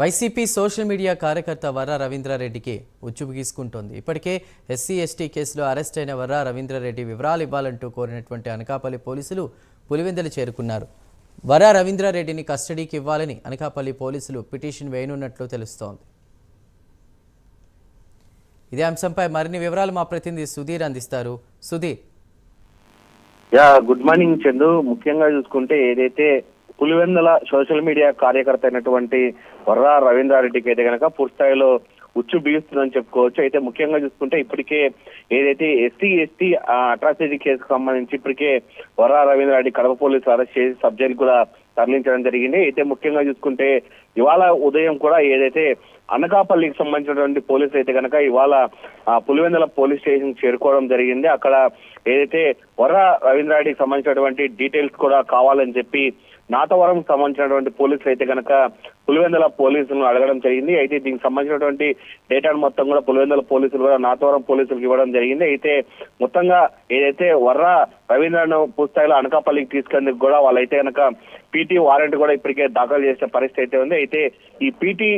YCP social media కార్యకర్త వర్రా రవీంద్రారెడ్డికి ఉచ్చుపు గీసుకుంటోంది. ఇప్పటికే SC ST కేసులో అరెస్ట్ అయిన వర్రా రవీంద్రారెడ్డి వివరాలు ఇవ్వాలంటూ కోరినటువంటి అనకాపల్లి పోలీసులు పులివెందలు చేరుకున్నారు. వర్రా రవీంద్రారెడ్డిని కస్టడీకి ఇవ్వాలని అనకాపల్లి పోలీసులు పిటిషన్ వేయనున్నట్లు తెలుస్తోంది. ఇదే అంశంపై మరిన్ని వివరాలు మా ప్రతినిధి సుధీర్ అందిస్తారు. Sudheer. Yeah good morning Chandu. ముఖ్యంగా చూసుకుంటే ఏదైతే పులివెందల సోషల్ మీడియా కార్యకర్త అయినటువంటి వర్రా రవీంద్రారెడ్డికి అయితే కనుక పూర్తిస్థాయిలో ఉచ్చు బిగుస్తుందని చెప్పుకోవచ్చు. అయితే ముఖ్యంగా చూసుకుంటే ఇప్పటికే ఏదైతే ఎస్సీ ఎస్టీ అట్రాసిటీ కేసుకు సంబంధించి ఇప్పటికే వర్రా రవీంద్రారెడ్డి కడప పోలీసులు అరెస్ట్ చేసి సబ్జెక్ట్ కూడా తరలించడం జరిగింది. అయితే ముఖ్యంగా చూసుకుంటే ఇవాళ ఉదయం కూడా ఏదైతే అనకాపల్లికి సంబంధించినటువంటి పోలీసులు అయితే కనుక ఇవాళ పులివెందల పులివెందుల పోలీస్ స్టేషన్ చేరుకోవడం జరిగింది. అక్కడ ఏదైతే వర రవీంద్రారెడ్డికి సంబంధించినటువంటి డీటెయిల్స్ కూడా కావాలని చెప్పి నాతవరం సంబంధించినటువంటి పోలీసులు అయితే కనుక పులివెందుల పోలీసులను అడగడం జరిగింది. అయితే దీనికి సంబంధించినటువంటి డేటాను మొత్తం కూడా పులివెందుల పోలీసులు కూడా నాతవరం పోలీసులకు ఇవ్వడం జరిగింది. అయితే మొత్తంగా ఏదైతే వర్ర రవీంద్రను పూర్తిస్థాయిలో అనకాపల్లికి తీసుకెందుకు కూడా వాళ్ళైతే కనుక పీటీ వారెంట్ కూడా ఇప్పటికే దాఖలు చేసిన పరిస్థితి అయితే ఉంది. అయితే ఈ పీటీ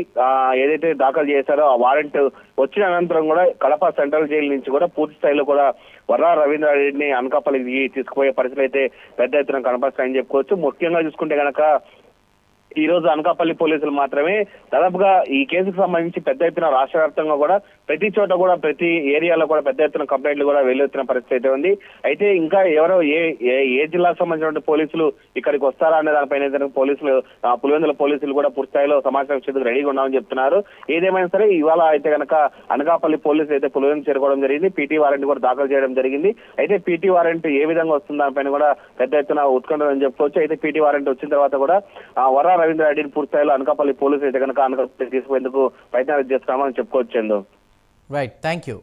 ఏదైతే దాఖలు చేశారో ఆ వారెంట్ వచ్చిన అనంతరం కూడా కడప సెంట్రల్ జైలు నుంచి కూడా పూర్తి స్థాయిలో కూడా వర్రా రవీంద్రారెడ్డిని అనకాపల్లికి తీసుకుపోయే పరిస్థితులు అయితే పెద్ద ఎత్తున కనపరుస్తాయని చెప్పుకోవచ్చు. ముఖ్యంగా చూసుకుంటే కనుక ఈ రోజు అనకాపల్లి పోలీసులు మాత్రమే దాదాపుగా ఈ కేసుకు సంబంధించి పెద్ద ఎత్తున రాష్ట్ర వ్యాప్తంగా కూడా ప్రతి చోట కూడా ప్రతి ఏరియాలో కూడా పెద్ద ఎత్తున కంప్లైంట్లు కూడా వెల్లువెత్తిన పరిస్థితి అయితే ఉంది. అయితే ఇంకా ఎవరో ఏ ఏ- ఏ జిల్లాకు సంబంధించినటువంటి పోలీసులు ఇక్కడికి వస్తారా అనే దానిపైన పోలీసులు పులివెందుల పోలీసులు కూడా పూర్తిస్థాయిలో సమాచారం ఇచ్చేందుకు రెడీగా ఉన్నామని చెప్తున్నారు. ఏదేమైనా సరే ఇవాళ అయితే కనుక అనకాపల్లి పోలీసులు అయితే పులివెందు చేరుకోవడం జరిగింది. పీటీ వారెంట్ కూడా దాఖలు చేయడం జరిగింది. అయితే పీటీ వారెంట్ ఏ విధంగా వస్తుంది దానిపైన కూడా పెద్ద ఎత్తున ఉత్కంఠ అని చెప్పుకోవచ్చు. అయితే పీటీ వారెంట్ వచ్చిన తర్వాత కూడా ఆ, రవీంద్ర రెడ్డిని పూర్తిస్థాయిలో అనకాపల్లి పోలీసులు అయితే కనుక అనకాపల్లి తీసుకునేందుకు ప్రయత్నాలు చేస్తున్నామని చెప్పుకోవచ్చు రైట్ థ్యాంక్ యూ